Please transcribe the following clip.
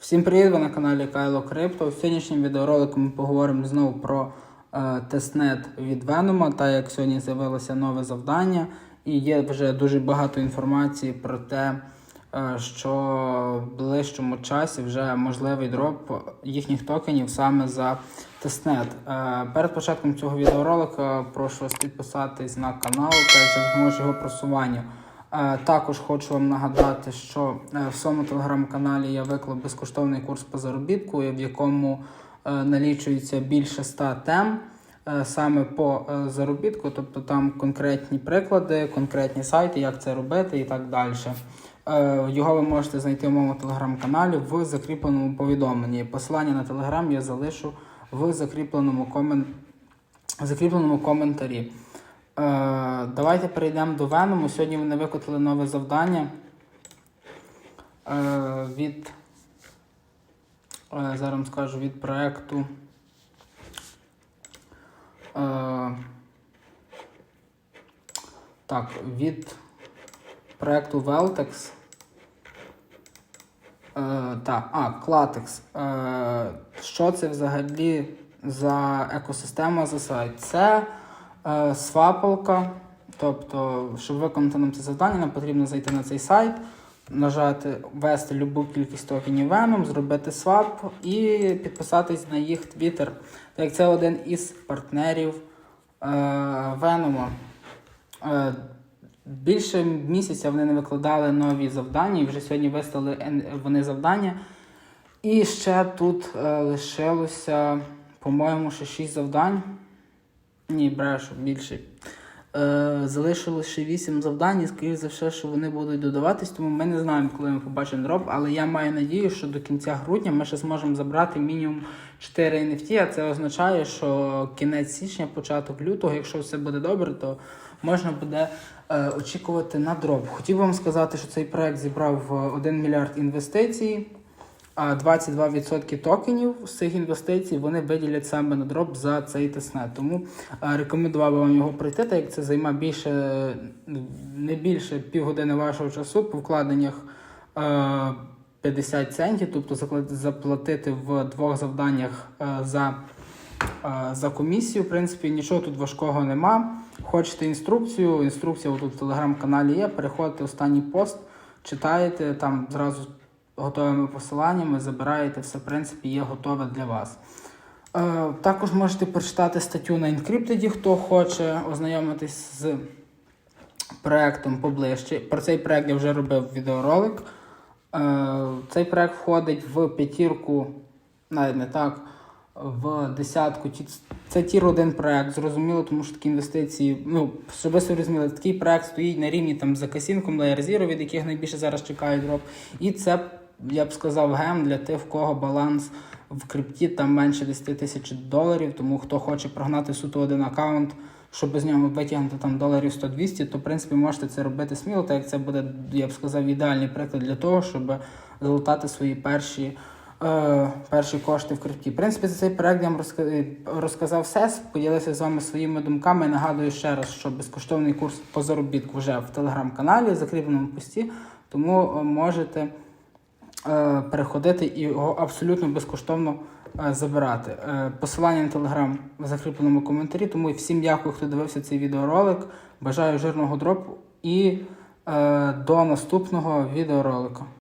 Всім привіт! Ви на каналі Кайло Крипто. В сьогоднішньому відеоролику ми поговоримо знову про е, тестнет від Venom, та як сьогодні з'явилося нове завдання, і є вже дуже багато інформації про те, е, що в ближчому часі вже можливий дроп їхніх токенів саме за тестнет. Е, перед початком цього відеоролика прошу вас підписатись на канал та допоможе його просуванню. Е, Також хочу вам нагадати, що е, в своєму телеграм-каналі я виклав безкоштовний курс по заробітку, в якому е, налічується більше 100 тем саме по заробітку, тобто там конкретні приклади, конкретні сайти, як це робити і так далі. Його ви можете знайти в моєму телеграм-каналі в закріпленому повідомленні. Посилання на телеграм я залишу в закріпленому, комен... закріпленому коментарі. Е, давайте перейдемо до Веному. Сьогодні вони викотили нове завдання е, від. Е, зараз скажу від проекту. Е, так, від проекту Veltex. Так, а. Е, що це взагалі за екосистема за сайт? Це свапалка. Тобто, щоб виконати нам це завдання, нам потрібно зайти на цей сайт, нажати, ввести любу кількість токенів Venom, зробити свап і підписатись на їх Twitter. Так як це один із партнерів е, Venom. Е, Більше місяця вони не викладали нові завдання, і вже сьогодні виставили вони завдання. І ще тут е, лишилося, по-моєму, ще 6 завдань. Ні, брешу, більше. Е, залишилось ще 8 завдань, і скоріш за все, що вони будуть додаватись, тому ми не знаємо, коли ми побачимо дроп, але я маю надію, що до кінця грудня ми ще зможемо забрати мінімум 4 NFT, а це означає, що кінець січня, початок лютого, якщо все буде добре, то можна буде е, очікувати на дроп. Хотів вам сказати, що цей проект зібрав е, 1 мільярд інвестицій. А 22% токенів з цих інвестицій вони виділять саме на дроп за цей тестнет. Тому е, рекомендував би вам його пройти, так як це займе більше не більше півгодини вашого часу по вкладеннях е, 50 центів, тобто заплатити в двох завданнях е, за, е, за комісію. В принципі, нічого тут важкого нема. Хочете інструкцію? Інструкція тут в телеграм-каналі є. Переходите в останній пост, читаєте там зразу готовими посиланнями, забираєте все, в принципі, є готове для вас. Е, також можете прочитати статтю на Encrypted, хто хоче ознайомитись з проектом поближче. Про цей проект я вже робив відеоролик. Е, цей проект входить в п'ятірку, навіть не так, в десятку. Це тір один проект, зрозуміло, тому що такі інвестиції, ну, щоб ви розуміли, такий проект стоїть на рівні там за касінком Layer Zero, від яких найбільше зараз чекають дроп. І це, я б сказав, гем для тих, в кого баланс в крипті там менше 10 тисяч доларів. Тому хто хоче прогнати суто один аккаунт, щоб з нього витягнути там доларів 100-200, то в принципі можете це робити сміло, так як це буде, я б сказав, ідеальний приклад для того, щоб залутати свої перші. Е, перші кошти в крипті. В принципі, за цей проект я вам розказав все, поділився з вами своїми думками. Нагадую ще раз, що безкоштовний курс по заробітку вже в телеграм-каналі, закріпленому пості, тому е, можете переходити і його абсолютно безкоштовно е, забирати. Е, посилання на телеграм в закріпленому коментарі. Тому всім дякую, хто дивився цей відеоролик. Бажаю жирного дропу і е, до наступного відеоролика.